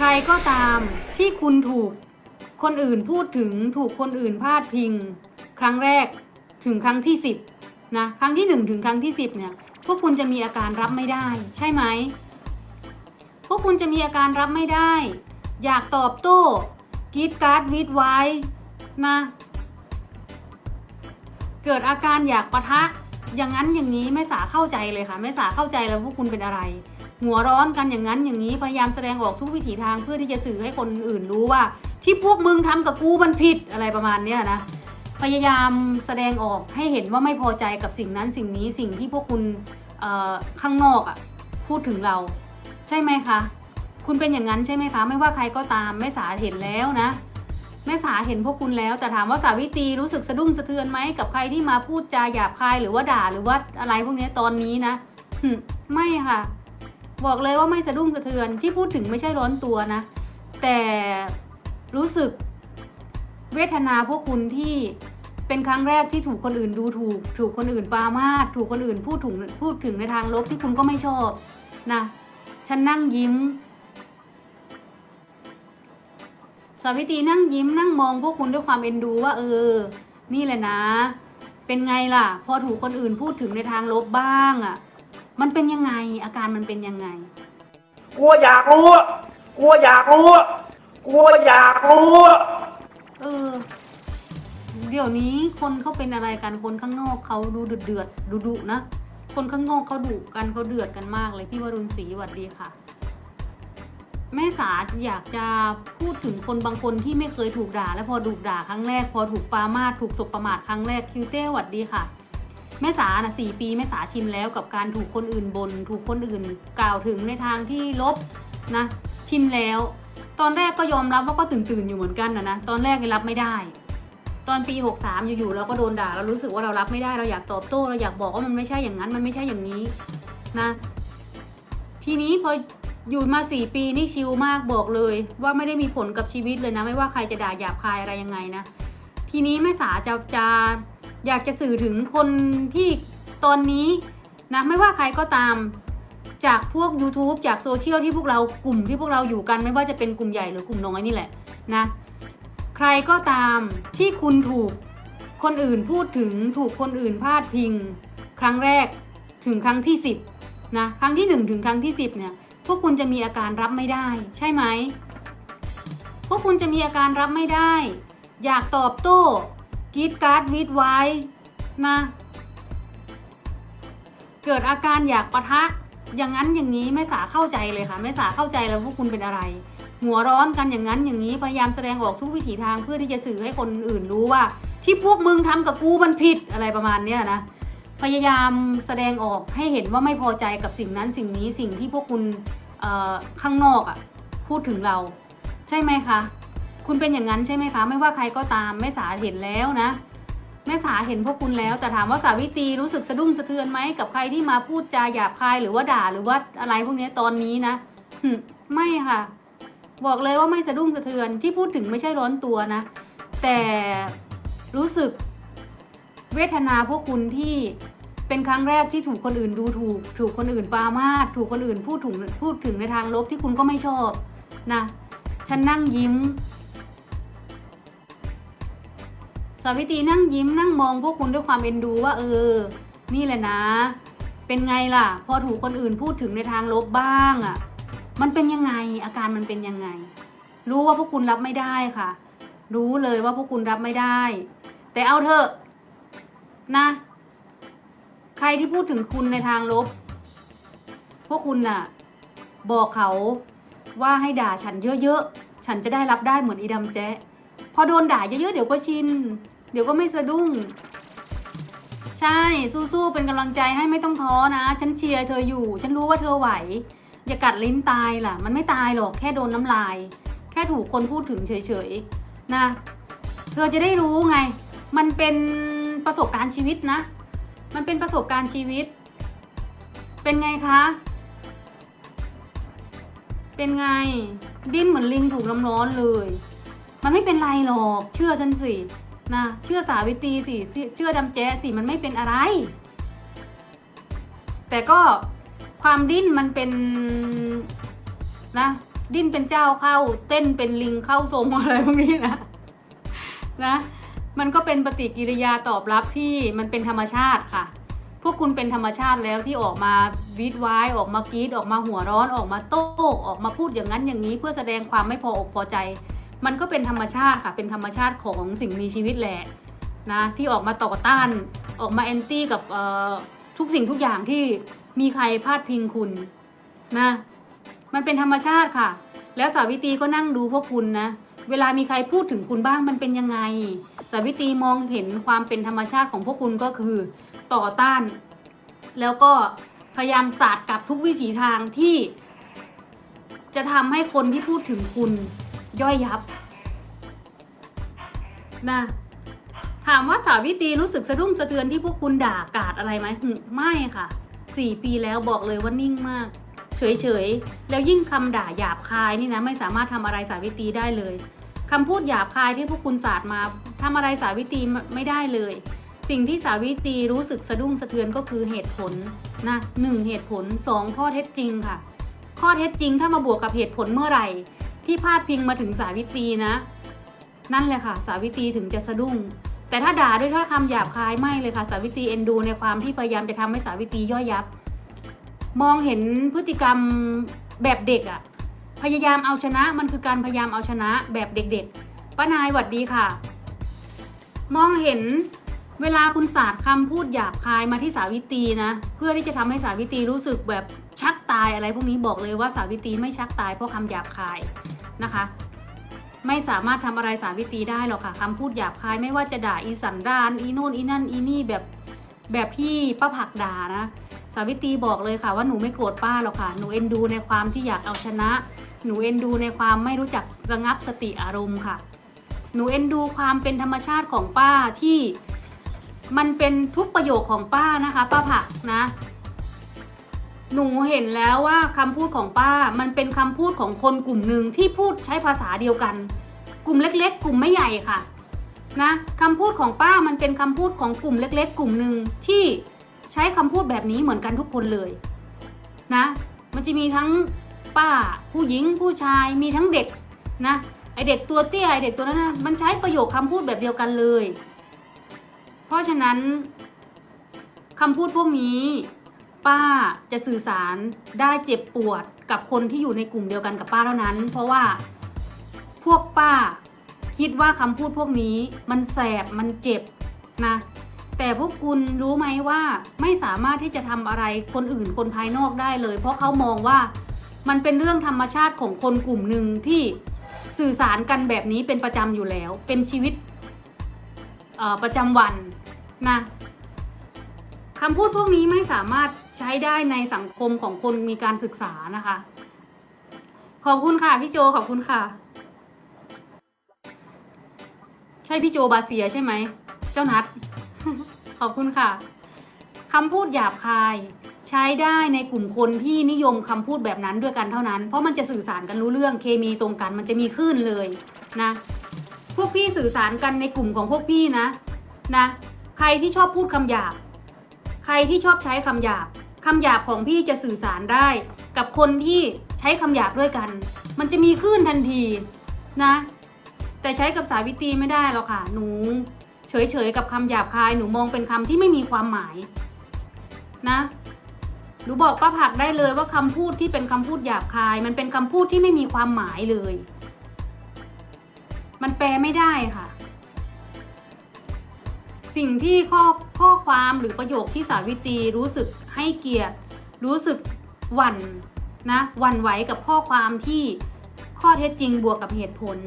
ใครก็ตามที่คุณถูกคนอื่นพูดถึงถูกคนอื่นพาดพิง ครั้งแรกถึงครั้งที่สิบนะครั้งที่หนึ่งถึงครั้งที่สิบเนี่ยพวกคุณจะมีอาการรับไม่ได้ ใช่ไหมพวกคุณจะมีอาการรับไม่ได้ อยากตอบโต้กีดการ์ดวิดไว้นะเกิดอาการอยากปะทะ อย่างนั้นอย่างนี้ไม่สาเข้าใจเลยค่ะ ไม่สาเข้าใจแล้วพวกคุณเป็นอะไร หัวร้อนกันอย่างนั้นอย่างนี้พยายามแสดงออกทุกวิถีทางเพื่อที่จะสื่อให้คนอื่นรู้ว่า ที่พวกมึงทำกับกูมันผิดอะไรประมาณเนี้ยนะพยายามแสดงออกให้เห็นว่าไม่พอใจกับสิ่งนั้นสิ่งนี้สิ่งที่พวกคุณข้างนอกอะ่ะพูดถึงเรา ใช่ไหมคะ คุณเป็นอย่างนั้นใช่ไหมคะ ไม่ว่าใครก็ตามแม่สาเห็นแล้วนะแม่สาเห็นพวกคุณแล้ว แต่ถามว่าสาวิตรีรู้สึกสะดุ้งสะเทือนไหมกับใครที่มาพูดจาหยาบคายหรือว่าด่าหรือว่าอะไรพวกนี้ตอนนี้นะไม่ค่ะ บอกเลยว่าไม่สะดุ้งสะเทือนที่พูดถึงไม่ใช่ร้อนตัวนะ แต่รู้สึกเวทนาพวกคุณที่เป็นครั้งแรกที่ถูกคนอื่นดูถูก ถูกคนอื่นปามาสถูกคนอื่นพูดถึงพูดถึงในทางลบที่คุณก็ไม่ชอบนะฉันนั่งยิ้ม สาวิตรีนั่งยิ้มนั่งมองพวกคุณด้วยความเอ็นดูว่า เออ นี่แหละนะ เป็นไงล่ะ พอถูกคนอื่นพูดถึงในทางลบบ้างอะ่ะ มันเป็นยังไง อาการมันเป็นยังไง กลัวอยากรู้อะกลัวอยากรู้อะกลัวอยากรู้อะเออ เดี๋ยวนี้คนเขาเป็นอะไรกัน คนข้างนอกเขาดูเดือดเดือดดุดุๆนะ คนข้างนอกเขาดุกันเขาเดือดกันมากเลยพี่วรุณศรีสวัสดีค่ะ แม่สาอยากจะพูดถึงคนบางคนที่ไม่เคยถูกด่า และพอถูกด่าครั้งแรก พอถูกปรามาสถูกสบประมาทครั้งแรกคิวเต้สวัสดีค่ะ แม่สาน่ะสี่ปีแม่สาชินแล้วกับการถูกคนอื่นบน่นถูกคนอื่นกล่าวถึงในทางที่ลบนะชินแล้ว ตอนแรกก็ยอมรับว่าก็ตื่นตื่นอยู่เหมือนกันนะนะตอนแรกยังรับไม่ได้ ตอนปี 63 อยู่ๆเราก็โดนด่าเรารู้สึกว่าเรารับไม่ได้เราอยากตอบโต้เราอยากบอกว่ามันไม่ใช่อย่างนั้นมันไม่ใช่อย่างนี้นะทีนี้พออยู่มาสี่ปีนี่ชิลมากบอกเลย ว่าไม่ได้มีผลกับชีวิตเลยนะ ไม่ว่าใครจะด่าหยาบคายอะไรยังไงนะ ทีนี้แม่สาจะจะ อยากจะสื่อถึงคนที่ตอนนี้นะไม่ว่าใครก็ตามจากพวก YouTube จากโซเชียลที่พวกเรากลุ่มที่พวกเราอยู่กันไม่ว่าจะเป็นกลุ่มใหญ่หรือกลุ่มน้อยนี่แหละนะใครก็ตามที่คุณถูกคนอื่นพูดถึงถูกคนอื่นพาดพิง ครั้งแรกถึงครั้งที่สิบนะครั้งที่หนึ่งถึงครั้งที่สิบเนี่ยพวกคุณจะมีอาการรับไม่ได้ ใช่ไหมพวกคุณจะมีอาการรับไม่ได้ อยากตอบโต้ กีดการ์ดวิดไว้นะ เกิดอาการอยากปะทะ อย่างนั้นอย่างนี้ไม่สาเข้าใจเลยค่ะไม่สาเข้าใจแล้วพวกคุณเป็นอะไร หัวร้อนกันอย่างนั้นอย่างนี้พยายามแสดงออกทุกวิถีทางเพื่อที่จะสื่อให้คนอื่นรู้ว่า ที่พวกมึงทำกับกูมันผิดอะไรประมาณเนี้ยนะพยายามแสดงออกให้เห็นว่าไม่พอใจกับสิ่งนั้นสิ่งนี้สิ่งที่พวกคุณข้างนอกอะ่ะพูดถึงเรา ใช่ไหมคะ คุณเป็นอย่างนั้นใช่ไหมคะ ไม่ว่าใครก็ตามแม่สาเห็นแล้วนะแม่สาเห็นพวกคุณแล้ว แต่ถามว่าสาวิตรีรู้สึกสะดุ้งสะเทือนไหมกับใครที่มาพูดจาหยาบคายหรือว่าด่าหรือว่าอะไรพวกนี้ตอนนี้นะไม่ค่ะ บอกเลยว่าไม่สะดุ้งสะเทือนที่พูดถึงไม่ใช่ร้อนตัวนะ แต่รู้สึกเวทนาพวกคุณที่เป็นครั้งแรกที่ถูกคนอื่นดูถูก ถูกคนอื่นปามาถูกคนอื่นพูดถึงพูดถึงในทางลบที่คุณก็ไม่ชอบนะ ฉันนั่งยิ้ม สาวิตรีนั่งยิ้มนั่งมองพวกคุณด้วยความเอ็นดูว่า เออ นี่แหละนะ เป็นไงล่ะ พอถูกคนอื่นพูดถึงในทางลบบ้างอะ่ะ มันเป็นยังไงอาการมันเป็นยังไง รู้ว่าพวกคุณรับไม่ได้ค่ะ รู้เลยว่าพวกคุณรับไม่ได้ แต่เอาเถอะนะ ใครที่พูดถึงคุณในทางลบ พวกคุณน่ะ บอกเขาว่าให้ด่าฉันเยอะๆ ฉันจะได้รับได้เหมือนอีดำแจ๊ อโดนด่าเยอะๆเดี๋ยวก็ชิน เดี๋ยวก็ไม่สะดุ้ง ใช่สู้ๆเป็นกำลังใจให้ไม่ต้องท้อนะ ฉันเชียร์เธออยู่ ฉันรู้ว่าเธอไหว อย่ากัดลิ้นตายล่ะ มันไม่ตายหรอกแค่โดนน้ำลาย แค่ถูกคนพูดถึงเฉยๆนะ เธอจะได้รู้ไง มันเป็นประสบการณ์ชีวิตนะ มันเป็นประสบการณ์ชีวิต เป็นไงคะ เป็นไง ดิ้นเหมือนลิงถูกน้ำร้อนเลย มันไม่เป็นไรหรอก เชื่อฉันสินะเชื่อสาวิตรีสิเชื่อดำแจ๊สิมันไม่เป็นอะไร แต่ก็ความดิ้นมันเป็นนะดิ้นเป็นเจ้าเข้า เต้นเป็นลิงเข้าทรงอะไรพวกนี้นะนะมันก็เป็นปฏิกิริยาตอบรับที่มันเป็นธรรมชาติค่ะ พวกคุณเป็นธรรมชาติแล้วที่ออกมาวีดไว้ออกมากรีดออกมาหัวร้อนออกมาโต้ออกมาพูดอย่างนั้นอย่างนี้ เพื่อแสดงความไม่พออกพอใจ มันก็เป็นธรรมชาติค่ะ เป็นธรรมชาติของสิ่งมีชีวิตแหละนะที่ออกมาต่อต้านออกมาแอนตี้กับทุกสิ่งทุกอย่างที่มีใครพาดพิงคุณนะมันเป็นธรรมชาติค่ะ แล้วสาวิตรีก็นั่งดูพวกคุณนะเวลามีใครพูดถึงคุณบ้างมันเป็นยังไง สาวิตรีมองเห็นความเป็นธรรมชาติของพวกคุณก็คือต่อต้าน แล้วก็พยายามสาดกับทุกวิถีทางที่ จะทำให้คนที่พูดถึงคุณ ย่อยยับนะถามว่าสาวิตรีรู้สึกสะดุ้งสะเทือนที่พวกคุณด่ากาดอะไรไหมไม่ค่ะสี่ปีแล้วบอกเลยว่านิ่งมาก เฉยๆ แล้วยิ่งคำด่าหยาบคายนี่นะไม่สามารถทำอะไรสาวิตรีได้เลยคำพูดหยาบคายที่พวกคุณสาดมาทำอะไรสาวิตรีไม่ได้เลย สิ่งที่สาวิตรีรู้สึกสะดุ้งสะเทือนก็คือเหตุผลนะหนึ่งเหตุผลสองข้อเท็จจริงค่ะ ข้อเท็จจริงถ้ามาบวกกับเหตุผลเมื่อไหร่ ที่พาดพิงมาถึงสาวิตรีนะ นั่นแหละค่ะ สาวิตรีถึงจะสะดุ้ง แต่ถ้าด่าด้วยถ้อยคำหยาบคายไม่เลยค่ะ สาวิตรีเอ็นดูในความที่พยายามจะทำให้สาวิตรีย่อยยับ มองเห็นพฤติกรรมแบบเด็กอะพยายามเอาชนะมันคือการพยายามเอาชนะแบบเด็กๆป้านายหวัดดีค่ะ มองเห็นเวลาคุณศาสตร์คำพูดหยาบคายมาที่สาวิตรีนะ เพื่อที่จะทำให้สาวิตรีรู้สึกแบบชักตายอะไรพวกนี้บอกเลยว่าสาวิตรีไม่ชักตายเพราะคำหยาบคาย นะคะ ไม่สามารถทำอะไรสาวิตรีได้หรอกค่ะคำพูดหยาบคายไม่ว่าจะด่าอีสันดานอีโน่นอีนั่นอีนี่แบบแบบที่ป้าผักด่านะ สาวิตรีบอกเลยค่ะว่าหนูไม่โกรธป้าหรอกค่ะหนูเอ็นดูในความที่อยากเอาชนะ หนูเอ็นดูในความไม่รู้จักระงับสติอารมณ์ค่ะ หนูเอ็นดูความเป็นธรรมชาติของป้าที่มันเป็นทุกประโยคของป้านะคะ ป้าผักนะ หนูเห็นแล้วว่าคำพูดของป้ามันเป็นคำพูดของคนกลุ่มหนึ่งที่พูดใช้ภาษาเดียวกัน กลุ่มเล็ก ๆ กลุ่มไม่ใหญ่ค่ะนะคำพูดของป้ามันเป็นคำพูดของกลุ่มเล็ก ๆ กลุ่มหนึ่งที่ใช้คำพูดแบบนี้เหมือนกันทุกคนเลยนะมันจะมีทั้งป้าผู้หญิงผู้ชายมีทั้งเด็กนะไอเด็กตัวเตี้ยไอเด็กตัวนั้นนะมันใช้ประโยคคำพูดแบบเดียวกันเลย เพราะฉะนั้นคำพูดพวกนี้ ป้าจะสื่อสารได้เจ็บปวดกับคนที่อยู่ในกลุ่มเดียวกันกับป้าเท่านั้น เพราะว่าพวกป้าคิดว่าคำพูดพวกนี้มันแสบมันเจ็บนะแต่พวกคุณรู้ไหมว่าไม่สามารถที่จะทำอะไรคนอื่นคนภายนอกได้เลย เพราะเขามองว่ามันเป็นเรื่องธรรมชาติของคนกลุ่มหนึ่งที่สื่อสารกันแบบนี้เป็นประจำอยู่แล้ว เป็นชีวิตประจำวันนะคำพูดพวกนี้ไม่สามารถ ใช้ได้ในสังคมของคนมีการศึกษานะคะ ขอบคุณค่ะพี่โจขอบคุณค่ะ ใช่พี่โจบาเซียใช่ไหม เจ้านัด ขอบคุณค่ะคำพูดหยาบคาย ใช้ได้ในกลุ่มคนที่นิยมคำพูดแบบนั้นด้วยกันเท่านั้น เพราะมันจะสื่อสารกันรู้เรื่องเคมีตรงกันมันจะมีคลื่นเลยนะ พวกพี่สื่อสารกันในกลุ่มของพวกพี่นะนะ ใครที่ชอบพูดคำหยาบ ใครที่ชอบใช้คำหยาบ คำหยาบของพี่จะสื่อสารได้ กับคนที่ใช้คำหยาบด้วยกัน มันจะมีคลื่นทันทีนะ แต่ใช้กับสาวิตรีไม่ได้หรอกค่ะ หนู เฉยๆกับคำหยาบคายหนูมองเป็นคำที่ไม่มีความหมายนะหนูบอกป้าผักได้เลยว่าคำพูดที่เป็นคำพูดหยาบคาย มันเป็นคำพูดที่ไม่มีความหมายเลย มันแปลไม่ได้ค่ะ สิ่งที่ข้อข้อความหรือประโยคที่สาวิตรีรู้สึกให้เกียรติ รู้สึกหวั่นนะหวั่นไหวกับข้อความที่ข้อเท็จจริงบวกกับเหตุผล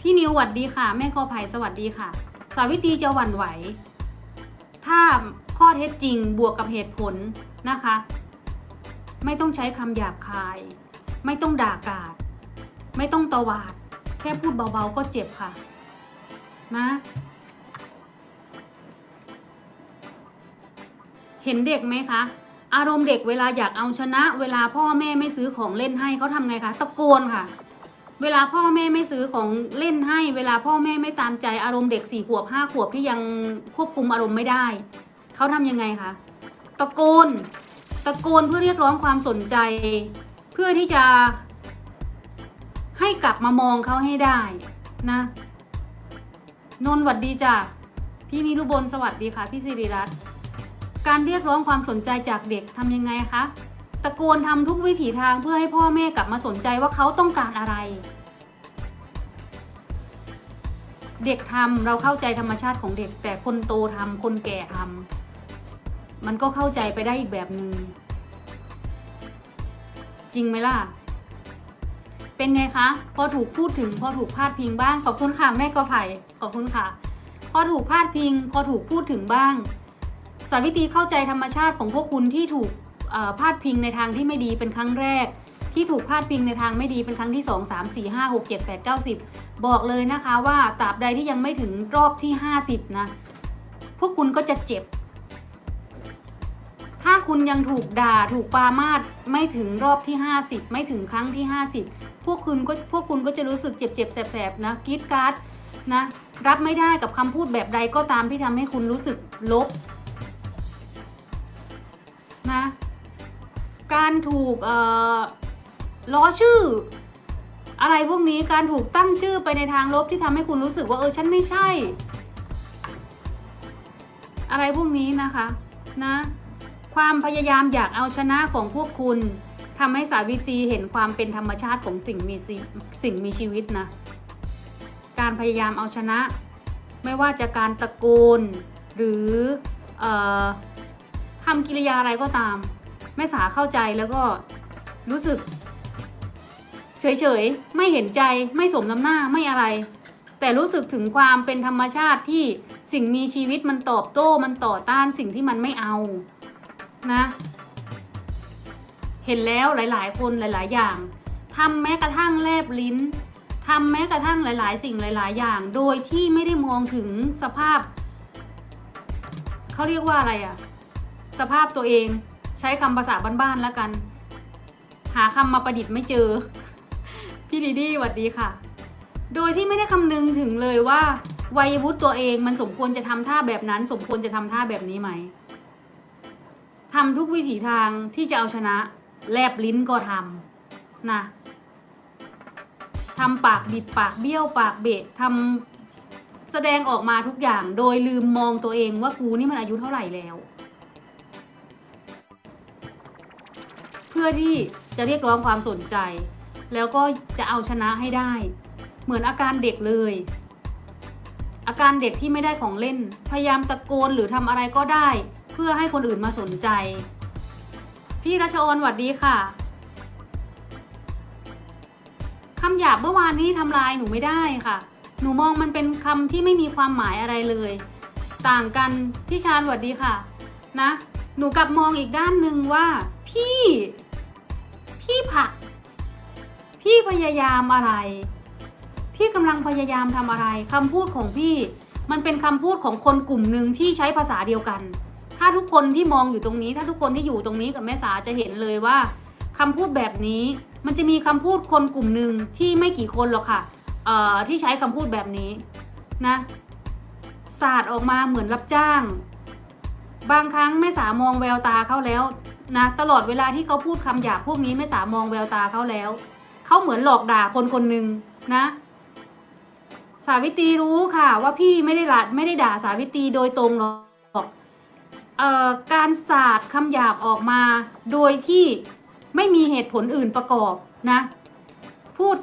พี่นิวสวัสดีค่ะ แม่กอไผ่สวัสดีค่ะ สาวิตรีจะหวั่นไหว ถ้าข้อเท็จจริงบวกกับเหตุผลนะคะ ไม่ต้องใช้คำหยาบคาย ไม่ต้องด่ากาด ไม่ต้องตวาด แค่พูดเบาๆก็เจ็บค่ะ นะ เห็นเด็กไหมคะ อารมณ์เด็กเวลาอยากเอาชนะ เวลาพ่อแม่ไม่ซื้อของเล่นให้เขาทำไงคะตะโกนค่ะ เวลาพ่อแม่ไม่ซื้อของเล่นให้ เวลาพ่อแม่ไม่ตามใจอารมณ์เด็กสี่ขวบห้าขวบที่ยังควบคุมอารมณ์ไม่ได้เขาทำยังไงคะตะโกนตะโกนเพื่อเรียกร้องความสนใจ เพื่อที่จะให้กลับมามองเขาให้ได้นะนนท์หวัดดีจ้ะพี่นิรุบลสวัสดีค่ะ พี่สิริรัตน์ การเรียกร้องความสนใจจากเด็กทำยังไงคะ ตะโกนทำทุกวิถีทางเพื่อให้พ่อแม่กลับมาสนใจว่าเขาต้องการอะไร เด็กทำเราเข้าใจธรรมชาติของเด็ก แต่คนโตทำคนแก่ทำมันก็เข้าใจไปได้อีกแบบหนึง่งจริงไหมล่ะ เป็นไงคะ พอถูกพูดถึง พอถูกพาดพิงบ้าง ขอบคุณค่ะแม่กอไผ่ ขอบคุณค่ะ พอถูกพาดพิง พอถูกพูดถึงบ้าง สาวิตรีเข้าใจธรรมชาติของพวกคุณที่ถูกพาดพิงในทางที่ไม่ดีเป็นครั้งแรก ที่ถูกพาดพิงในทางไม่ดีเป็นครั้งที่ 2 3 4 5 6 7 8 9 10 บอกเลยนะคะว่าตราบใดที่ยังไม่ถึงรอบที่ 50 นะ พวกคุณก็จะเจ็บ ถ้าคุณยังถูกด่าถูกปามาสไม่ถึงรอบที่ 50 ไม่ถึงครั้งที่ 50 พวกคุณก็พวกคุณก็จะรู้สึกเจ็บเจ็บแสบๆนะกรีดการ์ดนะรับไม่ได้กับคำพูดแบบใดก็ตามที่ทำให้คุณรู้สึกลบ นะ การถูกล้อชื่อ อะไรพวกนี้การถูกตั้งชื่อไปในทางลบที่ทำให้คุณรู้สึกว่าเออฉันไม่ใช่ อะไรพวกนี้นะคะนะความพยายามอยากเอาชนะของพวกคุณทำให้สาวิตรีเห็นความเป็นธรรมชาติของสิ่งมีสิ่งมีชีวิตนะ การพยายามเอาชนะ ไม่ว่าจะการตะโกนหรืออ ทำกิริยาอะไรก็ตาม แม่สาเข้าใจแล้วก็รู้สึก เฉยๆ ไม่เห็นใจไม่สมน้ำหน้าไม่อะไร แต่รู้สึกถึงความเป็นธรรมชาติที่สิ่งมีชีวิตมันตอบโต้มันต่อต้านสิ่งที่มันไม่เอานะ เห็นแล้วหลายๆ คนหลาย ๆ อย่างทำแม้กระทั่งแลบลิ้นทำแม้กระทั่งหลาย ๆ สิ่งหลาย ๆ อย่าง โดยที่ไม่ได้มองถึงสภาพ เขาเรียกว่าอะไรอะ สภาพตัวเอง ใช้คำภาษาบ้านๆแล้วกัน หาคำมาประดิษฐ์ไม่เจอ พี่ดีดีสวัสดีค่ะ โดยที่ไม่ได้คำนึงถึงเลยว่า วัยวุฒิตัวเองมันสมควรจะทำท่าแบบนั้น สมควรจะทำท่าแบบนี้ไหมทำทุกวิถีทางที่จะเอาชนะ แลบลิ้นก็ทำนะทำปากบิดปากเบี้ยวปากเบะทำแสดงออกมาทุกอย่างโดยลืมมองตัวเองว่ากูนี่มันอายุเท่าไหร่แล้ว พื่อที่จะเรียกร้องความสนใจ แล้วก็จะเอาชนะให้ได้ เหมือนอาการเด็กเลย อาการเด็กที่ไม่ได้ของเล่น พยายามตะโกนหรือทำอะไรก็ได้ เพื่อให้คนอื่นมาสนใจ พี่รัชออนหวัดดีค่ะคำหยาบเมื่อวานนี้ทำลายหนูไม่ได้ค่ะ หนูมองมันเป็นคำที่ไม่มีความหมายอะไรเลย ต่างกันพี่ชาญหวัดดีค่ะ นะ หนูกลับมองอีกด้านหนึ่งว่า พี่ พี่ผัก พี่พยายามอะไร พี่กำลังพยายามทำอะไรคำพูดของพี่ มันเป็นคำพูดของคนกลุ่มหนึ่งที่ใช้ภาษาเดียวกัน ถ้าทุกคนที่มองอยู่ตรงนี้ ถ้าทุกคนที่อยู่ตรงนี้กับแม่สาจะเห็นเลยว่าคำพูดแบบนี้มันจะมีคำพูดคนกลุ่มหนึ่งที่ไม่กี่คนหรอกค่ะที่ใช้คำพูดแบบนี้นะศาสตร์ออกมาเหมือนรับจ้าง บางครั้งแม่สามองแววตาเขาแล้ว นะตลอดเวลาที่เขาพูดคำหยาบพวกนี้แม่สามองแววตาเขาแล้ว เขาเหมือนหลอกด่าคนคนหนึ่งนะ สาวิตรีรู้ค่ะ ว่าพี่ไม่ได้ละไม่ได้ด่าสาวิตรีโดยตรงหรอกเอ่อการสาดคำหยาบออกมา โดยที่ไม่มีเหตุผลอื่นประกอบนะ พูด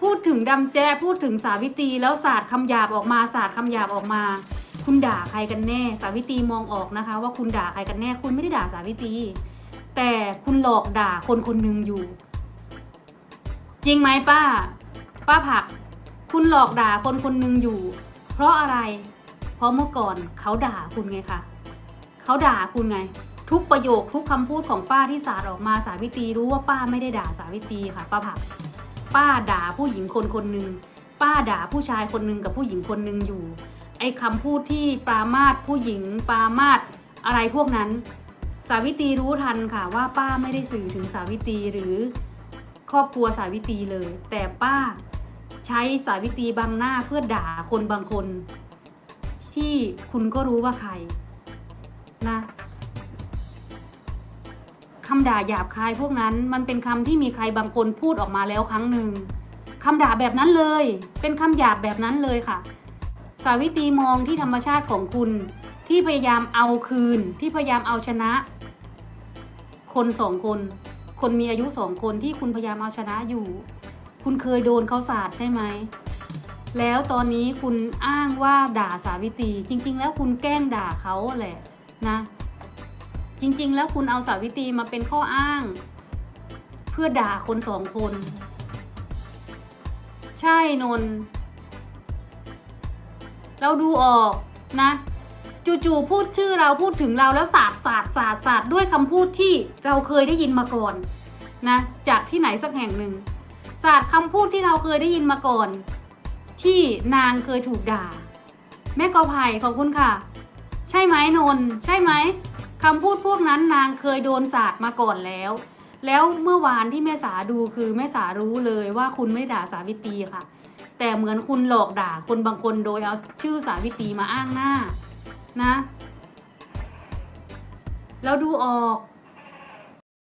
พูดถึงดำแจ้พูดถึงสาวิตรีแล้วสาดคำหยาบออกมาสาดคำหยาบออกมา คุณด่าใครกันแน่ สาวิตรีมองออกนะคะ ว่าคุณด่าใครกันแน่ คุณไม่ได้ด่าสาวิตรีแต่คุณหลอกด่าคนคนหนึ่งอยู่ จริงไหมป้า ป้าผัก คุณหลอกด่าคนคนหนึ่งอยู่ เพราะอะไร เพราะเมื่อก่อนเขาด่าคุณไงคะเขาด่าคุณไง ทุกประโยคทุกคำพูดของป้าที่สาดออกมาสาวิตรีรู้ว่าป้าไม่ได้ด่าสาวิตรีค่ะ ป้าผัก ป้าด่าผู้หญิงคนคนหนึ่งป้าด่าผู้ชายคนหนึ่งกับผู้หญิงคนหนึ่งอยู่ ไอ้คำพูดที่ปรามาสผู้หญิงปรามาสอะไรพวกนั้น สาวิตรีรู้ทันค่ะว่าป้าไม่ได้สื่อถึงสาวิตรีหรือครอบครัวสาวิตรีเลย แต่ป้าใช้สาวิตรีบังหน้าเพื่อด่าคนบางคน ที่คุณก็รู้ว่าใครนะคำด่าหยาบคายพวกนั้นมันเป็นคำที่มีใครบางคนพูดออกมาแล้วครั้งหนึ่งคำด่าแบบนั้นเลย เป็นคำหยาบแบบนั้นเลยค่ะ สาวิตรีมองที่ธรรมชาติของคุณ ที่พยายามเอาคืน ที่พยายามเอาชนะ คนสองคน คนมีอายุสองคนที่คุณพยายามเอาชนะอยู่ คุณเคยโดนเขาสาดใช่ไหมแล้วตอนนี้คุณอ้างว่าด่าสาวิตรีจริง ๆ แล้วคุณแกล้งด่าเขาแหละนะ จริง ๆ แล้วคุณเอาสาวิตรีมาเป็นข้ออ้าง เพื่อด่าคนสองคน ใช่นนท์ เราดูออกนะจู่ๆพูดชื่อเราพูดถึงเราแล้วสาดสาดสาดสาดด้วยคำพูดที่เราเคยได้ยินมาก่อนนะจากที่ไหนสักแห่งหนึ่งสาดคำพูดที่เราเคยได้ยินมาก่อน ที่นางเคยถูกด่า แม่กอไผ่ขอบคุณค่ะ ใช่ไหมนน ใช่ไหมคำพูดพวกนั้นนางเคยโดนสาดมาก่อนแล้ว แล้วเมื่อวานที่แม่สาดูคือแม่สารู้เลยว่าคุณไม่ด่าสาวิตรีค่ะ แต่เหมือนคุณหลอกด่าคนบางคนโดยเอาชื่อสาวิตรีมาอ้างหน้านะ แล้วดูออก